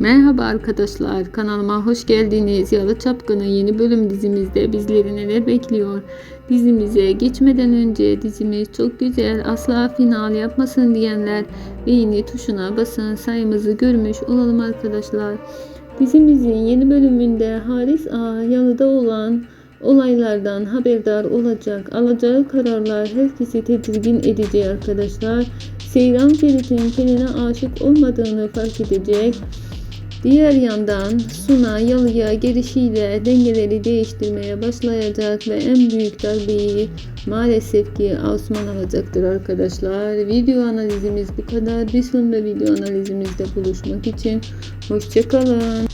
Merhaba arkadaşlar, kanalıma hoş geldiniz. Yalı Çapkın'ın yeni bölüm dizimizde bizleri neler bekliyor? Dizimize geçmeden önce dizimiz çok güzel, asla final yapmasın diyenler beğeni tuşuna basın sayımızı görmüş olalım arkadaşlar. Dizimizin yeni bölümünde Haris Ağa yalıda olan olaylardan haberdar olacak. Alacağı kararlar herkesi tedirgin edecek arkadaşlar. Seyran Ferit'in kendine aşık olmadığını fark edecek. Diğer yandan Suna yalıya gelişiyle dengeleri değiştirmeye başlayacak ve en büyük darbeyi maalesef ki Osman alacaktır arkadaşlar. Video analizimiz bu kadar. Bir sonraki video analizimizde buluşmak için hoşçakalın.